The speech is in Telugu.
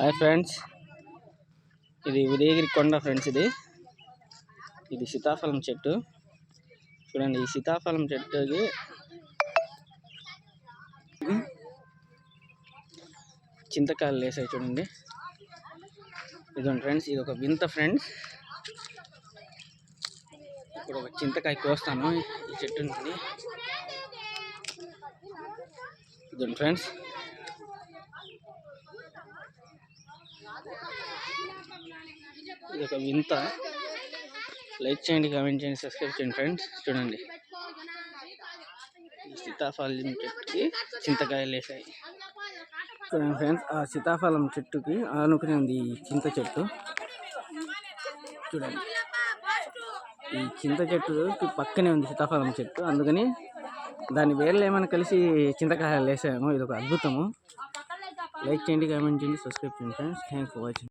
Hi friends. ఇది ఉదయగిరి కొండ ఫ్రెండ్స్ ఇది. ఇది సీతాఫలం చెట్టు. చూడండి ఈ సీతాఫలం చెట్టుకి చింతకాయలు వేసాయి చూడండి. ఇదండి ఫ్రెండ్స్ ఇది ఒక వింత ఫ్రెండ్స్. ఇప్పుడు ఒక చింతకాయ కోస్తాను ఈ చెట్టు నుండి ఇదండి ఫ్రెండ్స్. ఇది ఒక వింత. లైక్ చేయండి కామెంట్ చేయండి సబ్స్క్రైబ్ చేయండి ఫ్రెండ్స్. చూడండి. సీతాఫలం చెట్టుకి చింతకాయలు వేసాయి. చూడండి ఫ్రెండ్స్ ఆ సీతాఫలం చెట్టుకి ఆనుకునే ఉంది ఈ చింత చెట్టు. చూడండి. ఈ చింత చెట్టుకి పక్కనే ఉంది సీతాఫలం చెట్టు. అందుకని దాని వేర్లు ఏమైనా కలిసి చింతకాయలు వేసాము ఇది ఒక అద్భుతము. లైక్ చేయండి కామెంట్ చేయండి సబ్స్క్రైబ్ చేయండి ఫ్రెండ్స్ థ్యాంక్స్ ఫర్ వాచింగ్